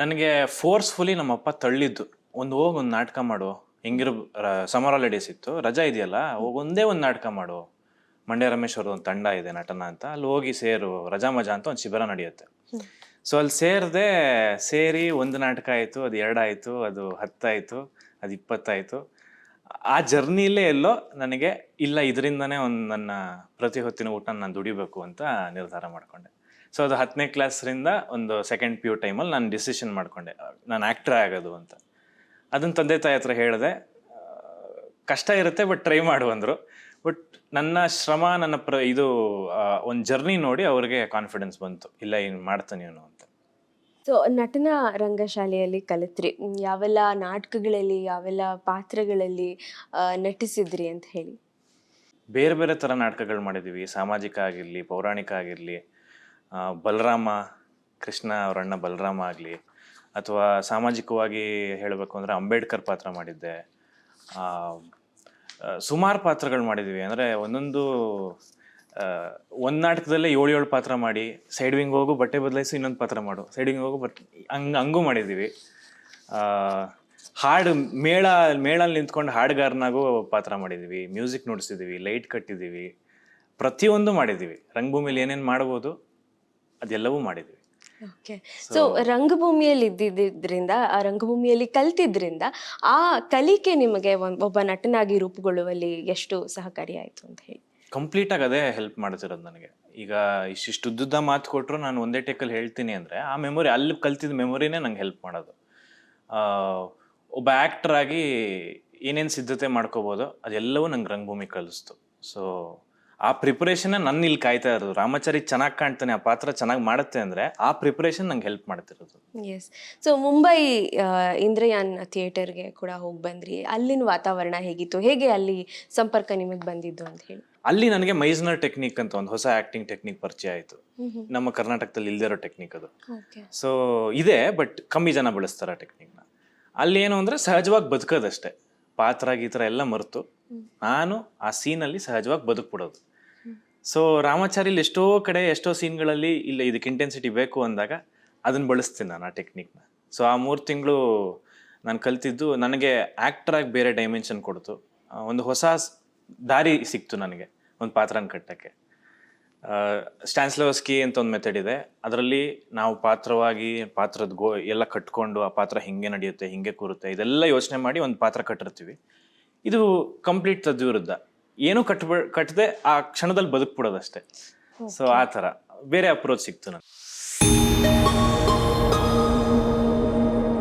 ನನಗೆ ಫೋರ್ಸ್ಫುಲಿ ನಮ್ಮಪ್ಪ ತಳ್ಳಿದ್ದು. ಒಂದು ಹೋಗಿ ಒಂದು ನಾಟಕ ಮಾಡು ಹೆಂಗಿರು ಸಮರ್ ಹಾಲಿಡೇಸ್ ಇತ್ತು. ರಜಾ ಇದೆಯಲ್ಲ ಹೋಗಿ ಒಂದೇ ಒಂದು ನಾಟಕ ಮಾಡು ಮಂಡ್ಯ ರಮೇಶ್ ಅವ್ರದ್ದು ಒಂದು ತಂಡ ಇದೆ ನಟನ ಅಂತ. ಅಲ್ಲಿ ಹೋಗಿ ಸೇರು ರಜಾ ಮಜಾ ಅಂತ ಒಂದು ಶಿಬಿರ ನಡೆಯುತ್ತೆ. ಸೊ ಅಲ್ಲಿ ಸೇರಿದೆ ಸೇರಿ ಒಂದು ನಾಟಕ ಆಯಿತು ಅದು ಎರಡಾಯಿತು ಅದು ಹತ್ತಾಯಿತು ಅದು ಇಪ್ಪತ್ತಾಯಿತು. ಆ ಜರ್ನಿಲೇ ಎಲ್ಲೋ ನನಗೆ ಇಲ್ಲ ಇದರಿಂದನೇ ಒಂದು ನನ್ನ ಪ್ರತಿ ಹೊತ್ತಿನ ಊಟ ನಾನು ದುಡಿಬೇಕು ಅಂತ ನಿರ್ಧಾರ ಮಾಡಿಕೊಂಡೆ. ಸೊ ಅದು ಹತ್ತನೇ ಕ್ಲಾಸ್ರಿಂದ ಒಂದು ಸೆಕೆಂಡ್ ಪಿ ಯು ಟೈಮಲ್ಲಿ ನಾನು ಡಿಸಿಷನ್ ಮಾಡಿಕೊಂಡೆ. ನಾನು ಆ್ಯಕ್ಟ್ರ್ ಆಗೋದು ಅಂತ. ಅದನ್ನ ತಂದೆ ತಾಯಿ ಹತ್ರ ಹೇಳಿದೆ ಕಷ್ಟ ಇರುತ್ತೆ ಬಟ್ ಟ್ರೈ ಮಾಡು ಅಂದರು. ಬಟ್ ನನ್ನ ಶ್ರಮ ನನ್ನ ಪ್ರ ಇದು ಒಂದು ಜರ್ನಿ ನೋಡಿ ಅವ್ರಿಗೆ ಕಾನ್ಫಿಡೆನ್ಸ್ ಬಂತು. ಇಲ್ಲ ಏನು ಮಾಡ್ತಾನೆ ಇವನು ಅಂತ. ಸೊ ನಟನ ರಂಗಶಾಲೆಯಲ್ಲಿ ಕಲಿತ್ರಿ. ಯಾವೆಲ್ಲ ನಾಟಕಗಳಲ್ಲಿ ಯಾವೆಲ್ಲ ಪಾತ್ರಗಳಲ್ಲಿ ನಟಿಸಿದ್ರಿ ಅಂತ ಹೇಳಿ. ಬೇರೆ ಬೇರೆ ಥರ ನಾಟಕಗಳು ಮಾಡಿದ್ದೀವಿ ಸಾಮಾಜಿಕ ಆಗಿರಲಿ ಪೌರಾಣಿಕ ಆಗಿರಲಿ. ಬಲರಾಮ, ಕೃಷ್ಣ ಅವರಣ್ಣ ಬಲರಾಮ ಆಗಲಿ ಅಥವಾ ಸಾಮಾಜಿಕವಾಗಿ ಹೇಳಬೇಕು ಅಂದರೆ ಅಂಬೇಡ್ಕರ್ ಪಾತ್ರ ಮಾಡಿದ್ದೆ. ಸುಮಾರು ಪಾತ್ರಗಳು ಮಾಡಿದ್ದೀವಿ ಅಂದರೆ ಒಂದೊಂದು ಒಂದು ನಾಟಕದಲ್ಲೇ ಏಳು ಏಳು ಪಾತ್ರ ಮಾಡಿ ಸೈಡ್ ವಿಂಗ್ ಹೋಗು, ಬಟ್ಟೆ ಬದಲಾಯಿಸಿ, ಇನ್ನೊಂದು ಪಾತ್ರ ಮಾಡು. ಸೈಡ್ ವಿಂಗ್ ಹೋಗು, ಬಟ್ ಹಂಗೆ, ಹಂಗೂ ಮಾಡಿದ್ದೀವಿ ಹಾಡು, ಮೇಳ ಮೇಳಲ್ಲಿ ನಿಂತ್ಕೊಂಡು ಹಾಡುಗಾರನಾಗೂ ಪಾತ್ರ ಮಾಡಿದ್ದೀವಿ ಮ್ಯೂಸಿಕ್ ನುಡಿಸಿದ್ದೀವಿ ಲೈಟ್ ಕಟ್ಟಿದ್ದೀವಿ. ಪ್ರತಿಯೊಂದು ಮಾಡಿದ್ದೀವಿ. ರಂಗಭೂಮಿಲಿ ಏನೇನು ಮಾಡ್ಬೋದು ಅದೆಲ್ಲವೂ ಮಾಡಿದ್ವಿ. ಓಕೆ. ಸೊ ರಂಗಭೂಮಿಯಲ್ಲಿ ಇದ್ದಿದ್ದರಿಂದ ಆ ರಂಗಭೂಮಿಯಲ್ಲಿ ಕಲ್ತಿದ್ರಿಂದ ಆ ಕಲಿಕೆ ನಿಮಗೆ ಒಬ್ಬ ನಟನಾಗಿ ರೂಪುಗೊಳ್ಳುವಲ್ಲಿ ಎಷ್ಟು ಸಹಕಾರಿಯಾಯಿತು ಅಂತ ಹೇಳಿ. ಕಂಪ್ಲೀಟಾಗಿ ಅದೇ ಹೆಲ್ಪ್ ಮಾಡ್ತಿರೋದು ನನಗೆ. ಈಗ ಇಷ್ಟಿಷ್ಟು ಉದ್ದುದ್ದ ಮಾತು ಕೊಟ್ಟರು ನಾನು ಒಂದೇ ಟೇಕಲ್ಲಿ ಹೇಳ್ತೀನಿ ಅಂದರೆ ಆ ಮೆಮೊರಿ ಅಲ್ಲಿ ಕಲ್ತಿದ್ದ ಮೆಮೊರಿನೇ ನಂಗೆ ಹೆಲ್ಪ್ ಮಾಡೋದು. ಒಬ್ಬ ಆ್ಯಕ್ಟರ್ ಆಗಿ ಏನೇನು ಸಿದ್ಧತೆ ಮಾಡ್ಕೋಬೋದು ಅದೆಲ್ಲವೂ ನಂಗೆ ರಂಗಭೂಮಿ ಕಲಿಸ್ತು. ಸೊ ಆ ಪ್ರಿಪರೇಷನ್ ನನ್ನ ಇಲ್ಲಿ ಕಾಯ್ತಾ ಇರೋದು. ರಾಮಾಚಾರಿ ಚೆನ್ನಾಗಿ ಕಾಣ್ತಾನೆ ಆ ಪಾತ್ರ ಚೆನ್ನಾಗಿ ಮಾಡುತ್ತೆ ಅಂದ್ರೆ ಆ ಪ್ರಿಪರೇಷನ್ ನಂಗೆ ಹೆಲ್ಪ್ ಮಾಡ್ತಿರೋದು. ಎಸ್ ಸೊ ಮುಂಬೈ ಇಂದ್ರಯಾನ್ ಥಿಯೇಟರ್ಗೆ ಕೂಡ ಹೋಗಿ ಬಂದ್ರಿ. ಅಲ್ಲಿನ ವಾತಾವರಣ ಹೇಗಿತ್ತು? ಹೇಗೆ ಅಲ್ಲಿ ಸಂಪರ್ಕ ನಿಮಗೆ ಬಂದಿದ್ದು ಅಂತ ಹೇಳಿ. ಅಲ್ಲಿ ನನಗೆ ಮೈಸ್ನರ್ ಟೆಕ್ನಿಕ್ ಅಂತ ಒಂದು ಹೊಸ ಆಕ್ಟಿಂಗ್ ಟೆಕ್ನಿಕ್ ಪರಿಚಯ ಆಯಿತು. ನಮ್ಮ ಕರ್ನಾಟಕದಲ್ಲಿ ಇಲ್ದಿರೋ ಟೆಕ್ನಿಕ್ ಅದು. ಸೊ ಇದೆ ಬಟ್ ಕಮ್ಮಿ ಜನ ಬಳಸ್ತಾರೆ ಆ ಟೆಕ್ನಿಕ್ನ ಅಲ್ಲಿ ಏನು ಅಂದರೆ ಸಹಜವಾಗಿ ಬದುಕೋದಷ್ಟೇ. ಪಾತ್ರ ಗೀತ್ರ ಎಲ್ಲ ಮರೆತು. ನಾನು ಆ ಸೀನಲ್ಲಿ ಸಹಜವಾಗಿ ಬದುಕ್ಬಿಡೋದು. ಸೊ ರಾಮಾಚಾರಿಲಿ ಎಷ್ಟೋ ಕಡೆ, ಎಷ್ಟೋ ಸೀನ್ಗಳಲ್ಲಿ ಇಲ್ಲ ಇದಕ್ಕೆ ಇಂಟೆನ್ಸಿಟಿ ಬೇಕು ಅಂದಾಗ ಅದನ್ನ ಬಳಸ್ತೀನಿ ನಾನು ಆ ಟೆಕ್ನಿಕ್ನ ಸೊ ಆ ಮೂರು ತಿಂಗಳು ನಾನು ಕಲ್ತಿದ್ದು ನನಗೆ ಆಗಿ ಬೇರೆ ಡೈಮೆನ್ಷನ್ ಕೊಡ್ತು. ಒಂದು ಹೊಸ ದಾರಿ ಸಿಕ್ತು ನನಗೆ, ಒಂದು ಪಾತ್ರನ ಕಟ್ಟಕ್ಕೆ. ಸ್ಟ್ಯಾನ್ಸ್ಲೋಸ್ಕಿ ಅಂತ ಒಂದು ಮೆಥಡ್ ಇದೆ. ಅದರಲ್ಲಿ ನಾವು ಪಾತ್ರವಾಗಿ, ಪಾತ್ರದ ಗೋ, ಎಲ್ಲ ಕಟ್ಕೊಂಡು ಆ ಪಾತ್ರ ಹಿಂಗೆ ನಡೆಯುತ್ತೆ, ಹಿಂಗೆ ಕೂರುತ್ತೆ, ಇದೆಲ್ಲ ಯೋಚನೆ ಮಾಡಿ ಒಂದು ಪಾತ್ರ ಕಟ್ಟಿರ್ತೀವಿ. ಇದು ಕಂಪ್ಲೀಟ್ ತದ್ವಿರುದ್ಧ. ಏನೂ ಕಟ್ಬ ಕಟ್ಟದೆ ಆ ಕ್ಷಣದಲ್ಲಿ ಬದುಕ್ಬಿಡೋದಷ್ಟೇ. ಸೊ ಆ ಥರ. ಬೇರೆ ಅಪ್ರೋಚ್ ಸಿಕ್ತು ನನಗೆ